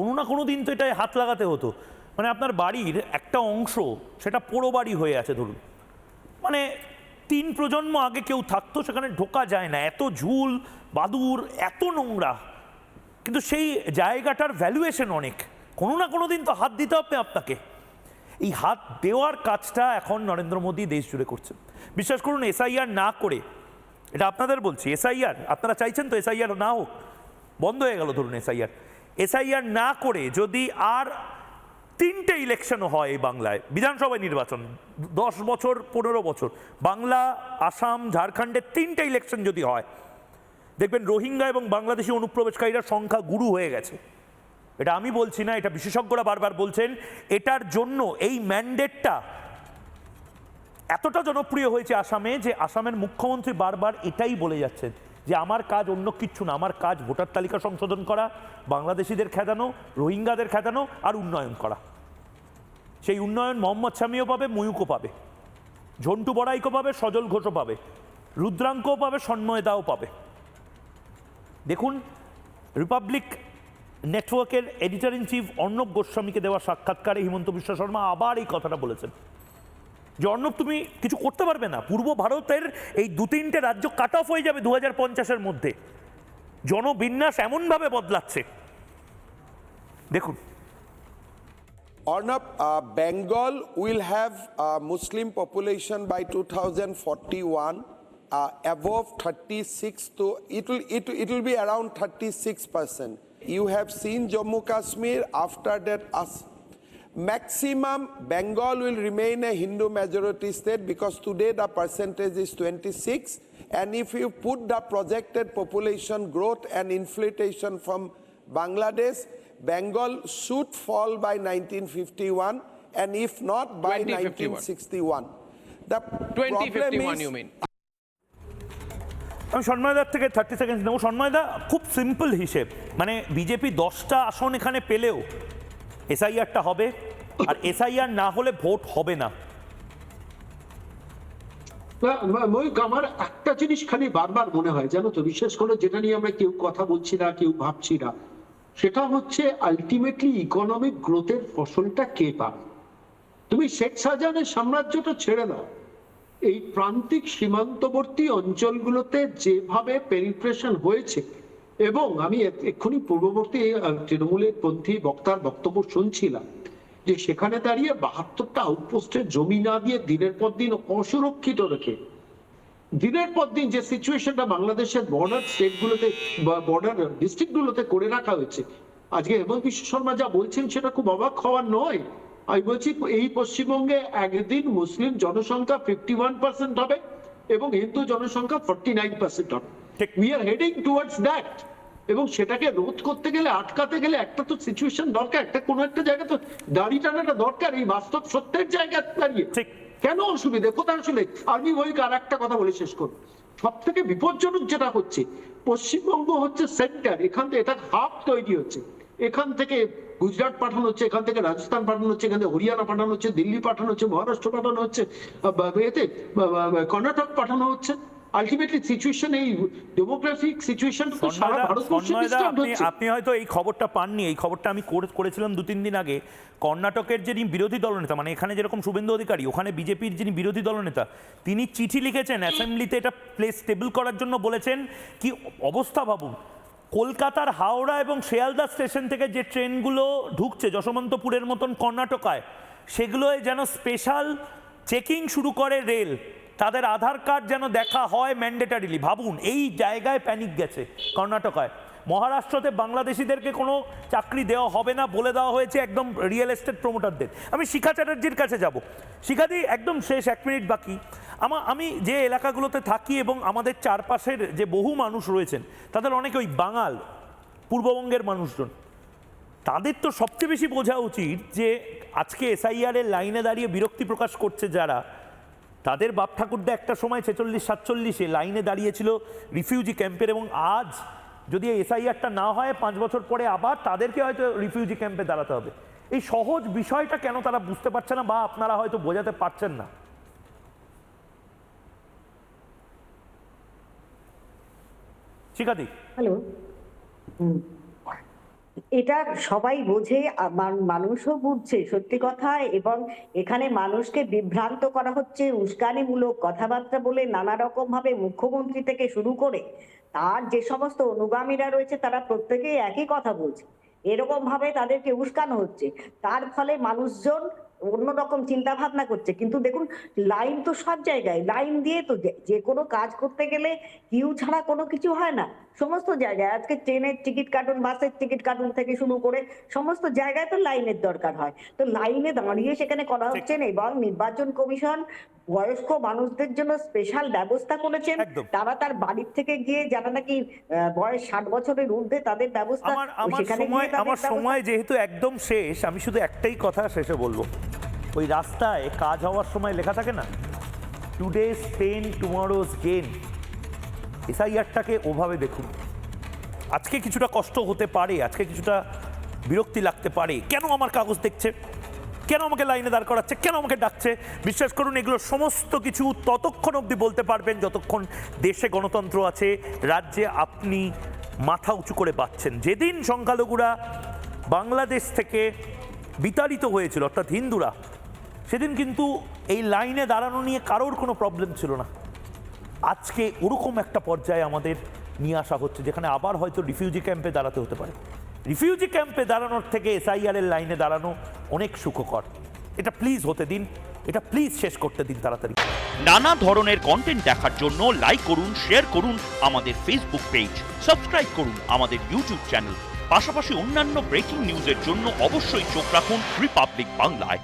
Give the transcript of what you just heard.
কোনো না কোনো দিন তো এটাই হাত লাগাতে হতো। মানে আপনার বাড়ির একটা অংশ সেটা পোড়ো বাড়ি হয়ে আছে ধরুন। মানে তিন প্রজন্ম আগে কেউ থাকতো, সেখানে ঢোকা যায় না। এত ঝুল, বাদুর, এত নোংরা। কিন্তু সেই জায়গাটার ভ্যালুয়েশন অনেক। কোনো না কোনো দিন তো হাত দিতে হবে আপনাকে। এই হাত দেওয়ার কাজটা এখন নরেন্দ্র মোদী দেশ জুড়ে করছেন বিশ্বাস করুন, এসআইআর না করে, এটা আপনাদের বলছি, এসআইআর, আপনারা চাইছেন তো এসআইআর না হোক। বন্ধ হয়ে গেল ধরুন এসআইআর। এসআইআর না করে যদি আর তিনটে ইলেকশনও হয় এই বাংলায়, বিধানসভায় নির্বাচন, দশ বছর, পনেরো বছর, বাংলা, আসাম ঝাড়খণ্ডের তিনটে ইলেকশন যদি হয়, দেখবেন রোহিঙ্গা এবং বাংলাদেশি অনুপ্রবেশকারীরা সংখ্যা গুরু হয়ে গেছে। এটা আমি বলছি না, এটা বিশেষজ্ঞরা বারবার বলছেন, এটার জন্য এই ম্যান্ডেটটা এতটা জনপ্রিয় হয়েছে আসামে যে আসামের মুখ্যমন্ত্রী বারবার এটাই বলে যাচ্ছেন। যে আমার কাজ অন্য কিচ্ছু না, আমার কাজ ভোটার তালিকা সংশোধন করা, বাংলাদেশিদের খেদানো, রোহিঙ্গাদের খেদানো আর উন্নয়ন করা। সেই উন্নয়ন মোহাম্মদ শামিও পাবে, ময়ূকও পাবে। ঝন্টু বড়াইকও পাবে, সজল ঘোষও পাবে। রুদ্রাঙ্কও পাবে সন্ময়দাও পাবে। দেখুন, রিপাবলিক নেটওয়ার্কের এডিটর ইন চিফ অর্ণব গোস্বামীকে দেওয়া সাক্ষাৎকারে হিমন্ত বিশ্ব শর্মা আবার এই কথাটা বলেছেন। যে তুমি কিছু করতে পারবে না। পূর্ব ভারতের এই দু তিনটে রাজ্য কাট অফ হয়ে যাবে দু হাজার পঞ্চাশের মধ্যে। জনবিন্যাস এমনভাবে বদলাচ্ছে। দেখুন। Arnab Bengal will have Muslim population by two thousand forty one above thirty six তো it will it it will be around thirty six percent you have seen Jammu Kashmir after that us maximum Bengal will remain a Hindu majority state because today the percentage is 26 and if you put the projected population growth and inflation from Bangladesh, Bengal should fall by 1951 and if not by 1961. The problem 2051 is you mean? আমি সন্ময়দার থেকে thirty second নেব সন্ময়দা খুব simple হিসেব মানে BJP দশটা আসন এখানে পেলেও এসআইআরটা হবে, আর এসআইআর না হলে ভোট হবে না। আমার একটা জিনিস খালি বারবার মনে হয়, জানো তো, বিশেষ করে যেটা নিয়ে আমরা কেউ কথা বলছি না, কেউ ভাবছি না, সেটা হচ্ছে আলটিমেটলি ইকোনমিক গ্রোথের ফসলটা কে পাবে? তুমি শেখ শাহজাহানের সাম্রাজ্যটা ছেড়ে দাও। এই প্রান্তিক সীমান্তবর্তী অঞ্চলগুলোতে যেভাবে পেনিট্রেশন হয়েছে এবং আমি এক্ষুনি পূর্ববর্তী তৃণমূলের পন্থী বক্তার বক্তব্য শুনছিলাম যে সেখানে দাঁড়িয়ে বাহাত্তরটা আউটপোস্টের জমি না দিয়ে দিনের পর দিন অসুরক্ষিত রেখে দিনের পর দিন যে সিচুয়েশনটা বাংলাদেশের বর্ডার স্টেটগুলোতে বা বর্ডার ডিস্ট্রিক্টগুলোতে করে রাখা হয়েছে আজকে হেমন্ত বিশ্ব শর্মা যা বলছেন সেটা খুব অবাক হওয়ার নয়। আমি বলছি এই পশ্চিমবঙ্গে একদিন মুসলিম জনসংখ্যা ফিফটি ওয়ান পার্সেন্ট হবে এবং হিন্দু জনসংখ্যা ফর্টি নাইন পার্সেন্ট হবে। We are heading towards that এবং সেটাকে রোধ করতে গেলে আটকাতে গেলে একটা তো সিচুয়েশন দরকার একটা কোনো একটা জায়গা তো দাড়ি টানাটা দরকার এই বাস্তব সত্যের জায়গায় দাঁড়িয়ে। কেন অসুবিধে? কোথায় আসলে আমি ওই আর একটা কথা বলে শেষ করব। সব থেকে বিপজ্জনক যেটা হচ্ছে পশ্চিমবঙ্গ হচ্ছে সেন্টার এখান থেকে এটা হাব তৈরি হচ্ছে। এখান থেকে গুজরাট পাঠানো হচ্ছে এখান থেকে রাজস্থান পাঠানো হচ্ছে এখান থেকে হরিয়ানা পাঠানো হচ্ছে দিল্লি পাঠানো হচ্ছে মহারাষ্ট্র পাঠানো হচ্ছে এতে কর্ণাটক পাঠানো হচ্ছে। আলটিমেটলি সিচুয়েশন এই ডেমোগ্রাফিক সিচুয়েশন তো সারা ভারতবর্ষে আপনি হচ্ছে। আপনি হয়তো এই খবরটা পাননি এই খবরটা আমি করে- করেছিলাম দু তিন দিন আগে। কর্ণাটকের যিনি বিরোধী দলনেতা মানে এখানে যেরকম শুভেন্দু অধিকারী ওখানে বিজেপির যিনি বিরোধী দলনেতা তিনি চিঠি লিখেছেন অ্যাসেম্বলিতে এটা প্লেস স্টেবল করার জন্য বলেছেন কি অবস্থা ভাবুন কলকাতার হাওড়া এবং শিয়ালদা স্টেশন থেকে যে ট্রেনগুলো ঢুকছে যশবন্তপুরের মতন কর্ণাটকায় সেগুলোয় যেন স্পেশাল চেকিং শুরু করে রেল। তাদের আধার কার্ড যেন দেখা হয় ম্যান্ডেটারিলি। ভাবুন, এই জায়গায় প্যানিক গেছে কর্ণাটকায়। মহারাষ্ট্রতে বাংলাদেশিদেরকে কোনো চাকরি দেওয়া হবে না বলে দেওয়া হয়েছে একদম রিয়েল এস্টেট প্রমোটারদের আমি শিখা চ্যাটার্জির কাছে যাব। শিখাদি, একদম শেষ এক মিনিট বাকি। আমা, আমি যে এলাকাগুলোতে থাকি এবং আমাদের চারপাশের যে বহু মানুষ রয়েছেন, তাদের অনেকে ওই বাঙাল, পূর্ববঙ্গের মানুষজন। তাদের তো সবচেয়ে বেশি বোঝা উচিত যে আজকে এসআইআর এর লাইনে দাঁড়িয়ে বিরক্তি প্রকাশ করছে যারা তাদের বাপ ঠাকুরদা একটা সময় ছেচল্লিশ, সাতচল্লিশে লাইনে দাঁড়িয়েছিল রিফিউজি ক্যাম্পের এবং আজ যদি এই এসআইআরটা না হয়, পাঁচ বছর পরে আবার তাদেরকে হয়তো রিফিউজি ক্যাম্পে দাঁড়াতে হবে। এই সহজ বিষয়টা কেন তারা বুঝতে পারছে না বা আপনারা হয়তো বোঝাতে পারছেন না? শিখাদি হ্যালো। এটা সবাই বোঝে মানুষও বুঝছে, সত্যি কথা। এবং এখানে মানুষকে বিভ্রান্ত করা হচ্ছে, উস্কানিমূলক কথাবার্তা বলে নানা রকম ভাবে মুখ্যমন্ত্রী থেকে শুরু করে তার যে সমস্ত অনুগামীরা রয়েছে, তারা প্রত্যেকেই একই কথা বলছে। এরকম ভাবে তাদেরকে উস্কানো হচ্ছে। তার ফলে মানুষজন অন্যরকম চিন্তা ভাবনা করছে। কিন্তু দেখুন লাইন তো সব জায়গায়। লাইন দিয়ে তো যে- কোনো কাজ করতে গেলে কিউ ছাড়া কোনো কিছু হয় না। সমস্ত জায়গায়। আজকে ট্রেনের টিকিট কাটুন বাসের টিকিট কাটুন থেকে শুরু করে সমস্ত জায়গায় তো লাইনের দরকার হয়। তো লাইনে দাঁড়িয়ে সেখানে করা হচ্ছে না এবং নির্বাচন কমিশন বয়স্ক মানুষদের জন্য স্পেশাল ব্যবস্থা করেছেন। তারা তার বাড়ির থেকে গিয়ে যারা নাকি বয়স ষাট বছরের ঊর্ধ্বে তাদের ব্যবস্থা আমার সময় তাদের আমার সময় যেহেতু একদম শেষ আমি শুধু একটাই কথা শেষে বলব। ওই রাস্তায় কাজ হওয়ার সময় লেখা থাকে না টুডেজ পেন টুমরোজ গেন এসআইআরটাকে ওভাবে দেখুন। আজকে কিছুটা কষ্ট হতে পারে আজকে কিছুটা বিরক্তি লাগতে পারে। কেন আমার কাগজ দেখছে? কেন আমাকে লাইনে দাঁড় করাচ্ছে? কেন আমাকে ডাকছে? বিশ্বাস করুন, এগুলো সমস্ত কিছু ততক্ষণ অবধি বলতে পারবেন যতক্ষণ দেশে গণতন্ত্র আছে, রাজ্যে আপনি মাথা উঁচু করে বাঁচছেন যেদিন সংখ্যালঘুরা বাংলাদেশ থেকে বিতাড়িত হয়েছিল, অর্থাৎ হিন্দুরা, সেদিন কিন্তু এই লাইনে দাঁড়ানো নিয়ে কারোর কোনো প্রবলেম ছিল না। আজকে ওরকম একটা পর্যায়ে আমাদের নিয়ে আসা হচ্ছে, যেখানে আবার হয়তো রিফিউজি ক্যাম্পে দাঁড়াতে হতে পারে। রিফিউজি ক্যাম্পে দাঁড়ানোর থেকে এসআইআর এর লাইনে দাঁড়ানো অনেক সুখকর। এটা প্লিজ হতে দিন, এটা প্লিজ শেষ করতে দিন তাড়াতাড়ি। নানা ধরনের কন্টেন্ট দেখার জন্য লাইক করুন শেয়ার করুন আমাদের ফেসবুক পেজ সাবস্ক্রাইব করুন আমাদের ইউটিউব চ্যানেল পাশাপাশি অন্যান্য ব্রেকিং নিউজের জন্য অবশ্যই চোখ রাখুন রিপাবলিক বাংলায়